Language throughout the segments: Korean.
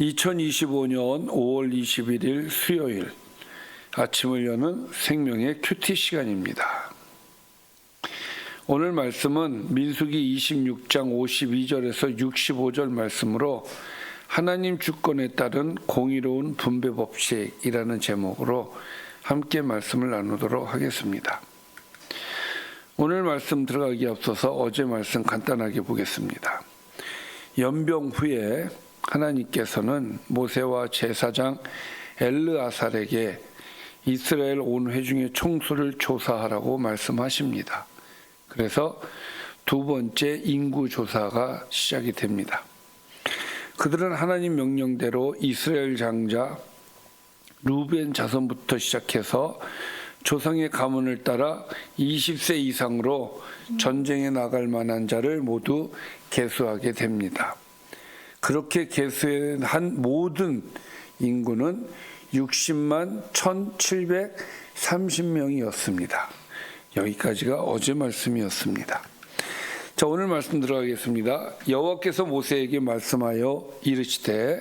2025년 5월 21일 수요일 아침을 여는 생명의 큐티 시간입니다. 오늘 말씀은 민수기 26장 52절에서 65절 말씀으로 하나님 주권에 따른 공의로운 분배 법칙이라는 제목으로 함께 말씀을 나누도록 하겠습니다. 오늘 말씀 들어가기 앞서서 어제 말씀 간단하게 보겠습니다. 연병 후에 하나님께서는 모세와 제사장 엘르아살에게 이스라엘 온 회중의 총수를 조사하라고 말씀하십니다. 그래서 두 번째 인구 조사가 시작이 됩니다. 그들은 하나님 명령대로 이스라엘 장자 루벤 자손부터 시작해서 조상의 가문을 따라 20세 이상으로 전쟁에 나갈 만한 자를 모두 계수하게 됩니다. 그렇게 계수한 모든 인구는 60만 1730명이었습니다. 여기까지가 어제 말씀이었습니다. 자, 오늘 말씀 들어가겠습니다. 여호와께서 모세에게 말씀하여 이르시되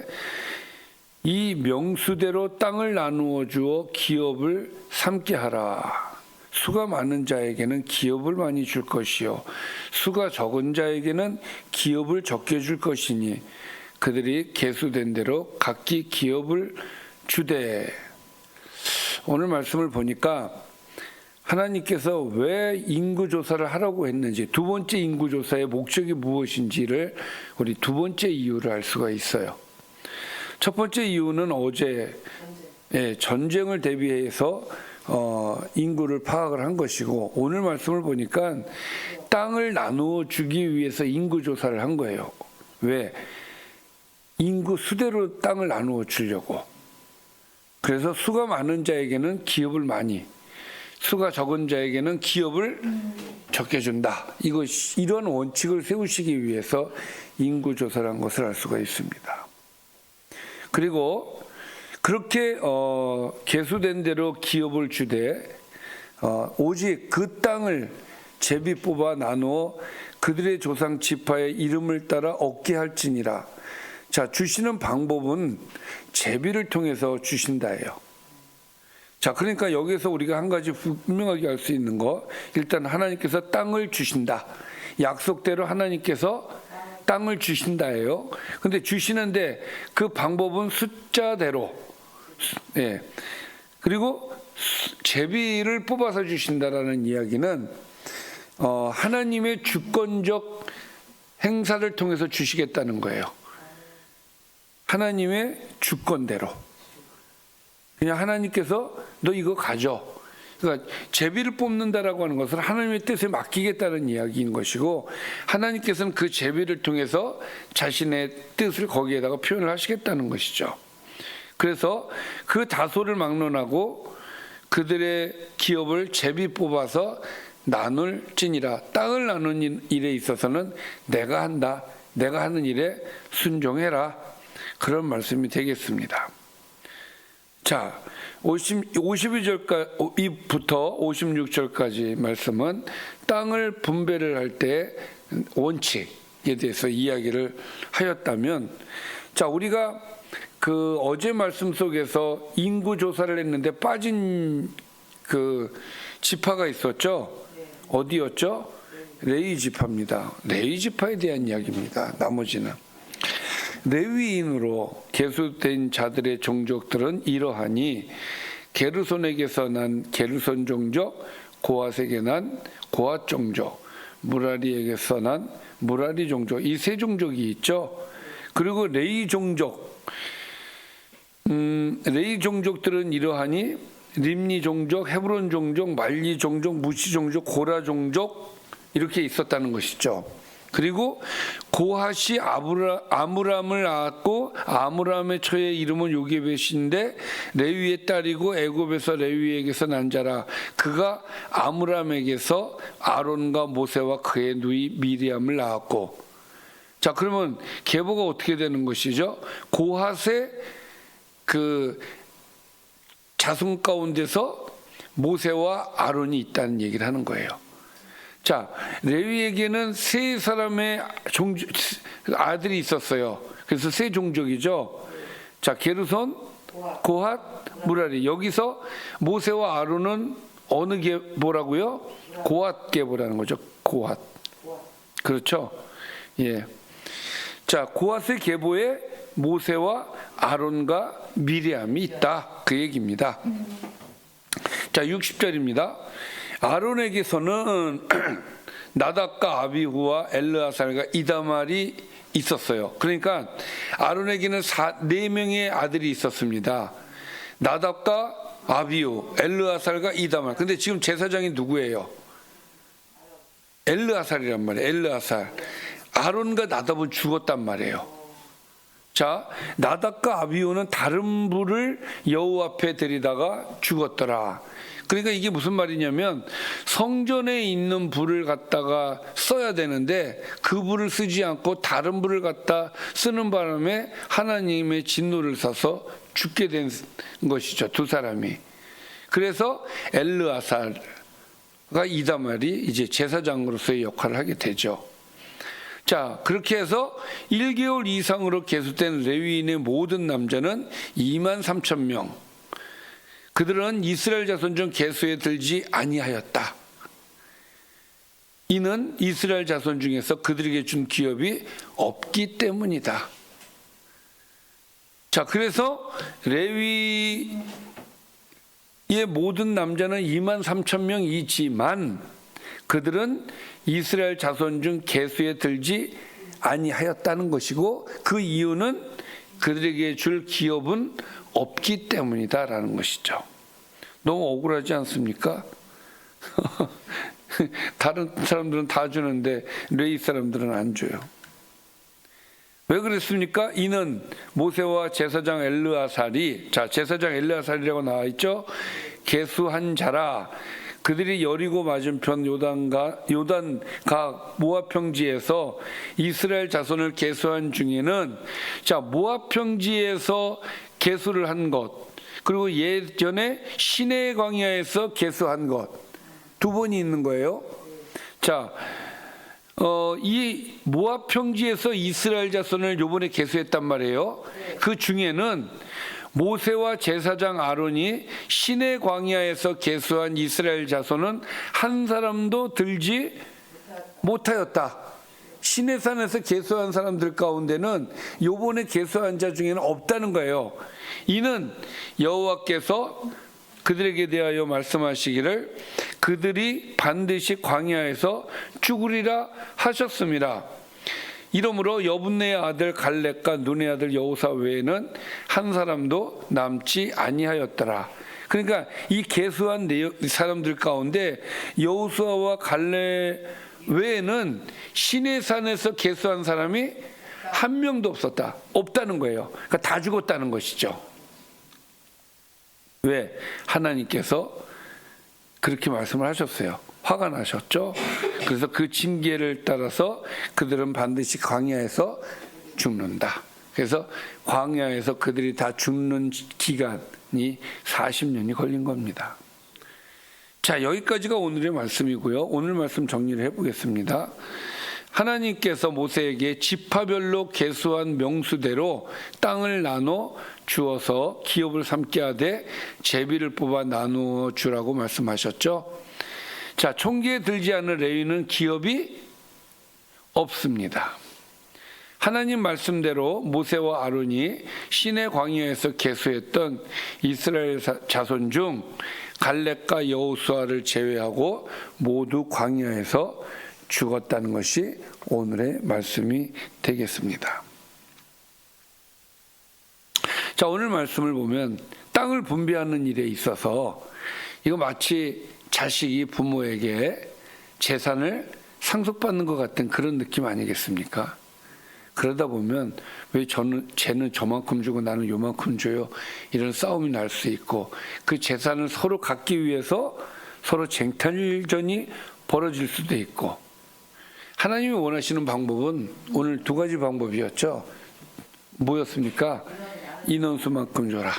이 명수대로 땅을 나누어 주어 기업을 삼게 하라. 수가 많은 자에게는 기업을 많이 줄 것이요. 수가 적은 자에게는 기업을 적게 줄 것이니 그들이 계수된 대로 각기 기업을 주되. 오늘 말씀을 보니까 하나님께서 왜 인구 조사를 하라고 했는지 두 번째 인구 조사의 목적이 무엇인지를 우리 두 번째 이유를 알 수가 있어요. 첫 번째 이유는 어제 예, 전쟁을 대비해서 어, 인구를 파악을 한 것이고 오늘 말씀을 보니까 땅을 나누어 주기 위해서 인구 조사를 한 거예요. 왜? 인구 수대로 땅을 나누어 주려고. 그래서 수가 많은 자에게는 기업을 많이, 수가 적은 자에게는 기업을 적게 준다. 이거 이런 원칙을 세우시기 위해서 인구 조사를 한 것을 알 수가 있습니다. 그리고 그렇게 어, 개수된 대로 기업을 주되 어, 오직 그 땅을 제비 뽑아 나누어 그들의 조상 지파의 이름을 따라 얻게 할지니라. 자 주시는 방법은 제비를 통해서 주신다예요. 자 그러니까 여기서 우리가 한 가지 분명하게 알 수 있는 거 일단 하나님께서 땅을 주신다. 약속대로 하나님께서 땅을 주신다예요. 근데 주시는데 그 방법은 숫자대로 예. 그리고 제비를 뽑아서 주신다라는 이야기는 어, 하나님의 주권적 행사를 통해서 주시겠다는 거예요. 하나님의 주권대로. 그냥 하나님께서 너 이거 가져. 그러니까 제비를 뽑는다라고 하는 것은 하나님의 뜻에 맡기겠다는 이야기인 것이고 하나님께서는 그 제비를 통해서 자신의 뜻을 거기에다가 표현을 하시겠다는 것이죠. 그래서 그 다소를 막론하고 그들의 기업을 제비 뽑아서 나눌지니라 땅을 나누는 일에 있어서는 내가 한다. 내가 하는 일에 순종해라. 그런 말씀이 되겠습니다. 자, 50, 52절부터 56절까지 말씀은 땅을 분배를 할 때 원칙에 대해서 이야기를 하였다면, 자, 우리가 그 어제 말씀 속에서 인구 조사를 했는데 빠진 그 지파가 있었죠. 어디였죠? 레위 지파입니다. 레위 지파에 대한 이야기입니다. 나머지는 레위인으로 계수된 자들의 종족들은 이러하니 게르손에게서 난 게르손 종족, 고아세게 난 고아 종족, 무라리에게서 난 무라리 종족 이 세 종족이 있죠. 그리고 레이 종족 음, 레이 종족들은 이러하니 림니 종족, 헤브론 종족, 말리 종족, 무시 종족, 고라 종족 이렇게 있었다는 것이죠. 그리고 고핫이 아브라, 아므람을 낳았고 아므람의 처의 이름은 요게벳인데 레위의 딸이고 애굽에서 레위에게서 난 자라 그가 아므람에게서 아론과 모세와 그의 누이 미리암을 낳았고 자 그러면 계보가 어떻게 되는 것이죠? 고핫의 그 자손 가운데서 모세와 아론이 있다는 얘기를 하는 거예요. 자, 레위에게는 세 사람의 종 아들이 있었어요. 그래서 세 종족이죠. 자, 게르손, 고핫, 무라리. 여기서 모세와 아론은 어느 계보라고요? 고핫 계보라는 거죠. 고핫. 그렇죠? 예. 자, 고핫의 계보에 모세와 아론과 미리암이 있다. 그 얘기입니다. 자, 60절입니다. 아론에게서는 나답과 아비후와 엘르아살과 이다말이 있었어요. 그러니까 아론에게는 사, 네 명의 아들이 있었습니다. 나답과 아비후, 엘르아살과 이다말. 근데 지금 제사장이 누구예요? 엘르아살이란 말이에요. 엘르아살. 아론과 나답은 죽었단 말이에요. 자, 나답과 아비오는 다른 불을 여호 앞에 데리다가 죽었더라. 그러니까 이게 무슨 말이냐면 성전에 있는 불을 갖다가 써야 되는데 그 불을 쓰지 않고 다른 불을 갖다 쓰는 바람에 하나님의 진노를 사서 죽게 된 것이죠. 두 사람이. 그래서 엘르아살과 이다말이 이제 제사장으로서의 역할을 하게 되죠. 자, 그렇게 해서 1개월 이상으로 계속된 레위인의 모든 남자는 2만 3천 명. 그들은 이스라엘 자손 중 계수에 들지 아니하였다. 이는 이스라엘 자손 중에서 그들에게 준 기업이 없기 때문이다. 자, 그래서 레위의 모든 남자는 2만 3천 명이지만 그들은 이스라엘 자손 중 계수에 들지 아니하였다는 것이고 그 이유는 그들에게 줄 기업은 없기 때문이다라는 것이죠. 너무 억울하지 않습니까? 다른 사람들은 다 주는데 레이 사람들은 안 줘요. 왜 그랬습니까? 이는 모세와 제사장 엘르아살이 자 제사장 엘르아살이라고 나와 있죠. 개수한 자라 그들이 여리고 맞은편 요단가 요단가 모압 평지에서 이스라엘 자손을 계수한 중에는 자 모압 평지에서 계수를 한 것, 그리고 예전에 시내 광야에서 계수한 것 두 번이 있는 거예요. 자, 어, 이 모압 평지에서 이스라엘 자손을 요번에 계수했단 말이에요. 그 중에는 모세와 제사장 아론이 시내 광야에서 계수한 이스라엘 자손은 한 사람도 들지 못하였다. 시내산에서 계수한 사람들 가운데는 요번에 계수한 자 중에는 없다는 거예요. 이는 여호와께서 그들에게 대하여 말씀하시기를 그들이 반드시 광야에서 죽으리라 하셨습니다. 이러므로 여분네의 아들 갈렙과 눈의 아들 여호사 외에는 한 사람도 남지 아니하였더라. 그러니까 이 계수한 사람들 가운데 여호수아와 갈렙 외에는 시내산에서 계수한 사람이 한 명도 없었다. 없다는 거예요. 그러니까 다 죽었다는 것이죠. 왜? 하나님께서 그렇게 말씀을 하셨어요. 화가 나셨죠? 그래서 그 징계를 따라서 그들은 반드시 광야에서 죽는다. 그래서 광야에서 그들이 다 죽는 기간이 40년이 걸린 겁니다. 자, 여기까지가 오늘의 말씀이고요. 오늘 말씀 정리를 해보겠습니다. 하나님께서 모세에게 지파별로 계수한 명수대로 땅을 나눠 주어서 기업을 삼게 하되 제비를 뽑아 나누어 주라고 말씀하셨죠. 자, 총기에 들지 않은 레위는 기업이 없습니다. 하나님 말씀대로 모세와 아론이 신의 광야에서 계수했던 이스라엘 자손 중 갈렙과 여호수아를 제외하고 모두 광야에서 죽었다는 것이 오늘의 말씀이 되겠습니다. 자, 오늘 말씀을 보면 땅을 분배하는 일에 있어서 이거 마치 자식이 부모에게 재산을 상속받는 것 같은 그런 느낌 아니겠습니까? 그러다 보면 왜 저는 쟤는 저만큼 주고 나는 요만큼 줘요 이런 싸움이 날 수 있고 그 재산을 서로 갖기 위해서 서로 쟁탈전이 벌어질 수도 있고 하나님이 원하시는 방법은 오늘 두 가지 방법이었죠. 뭐였습니까? 인원수만큼 줘라.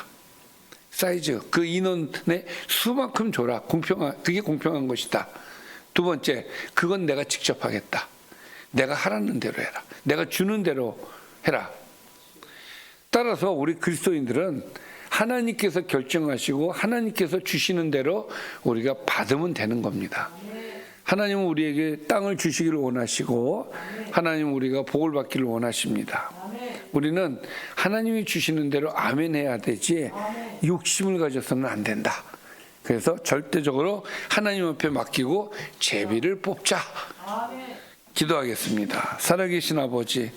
사이즈 그 인원의 수만큼 줘라. 공평한 그게 공평한 것이다. 두 번째 그건 내가 직접 하겠다. 내가 하라는 대로 해라. 내가 주는 대로 해라. 따라서 우리 그리스도인들은 하나님께서 결정하시고 하나님께서 주시는 대로 우리가 받으면 되는 겁니다. 하나님은 우리에게 땅을 주시기를 원하시고 하나님은 우리가 복을 받기를 원하십니다. 우리는 하나님이 주시는 대로 아멘 해야 되지 욕심을 가져서는 안 된다. 그래서 절대적으로 하나님 앞에 맡기고 제비를 뽑자. 기도하겠습니다. 살아계신 아버지,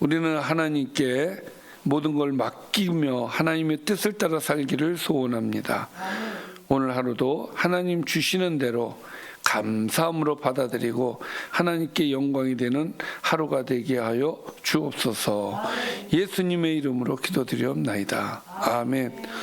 우리는 하나님께 모든 걸 맡기며 하나님의 뜻을 따라 살기를 소원합니다. 오늘 하루도 하나님 주시는 대로 감사함으로 받아들이고 하나님께 영광이 되는 하루가 되게 하여 주옵소서. 예수님의 이름으로 기도드리옵나이다. 아멘.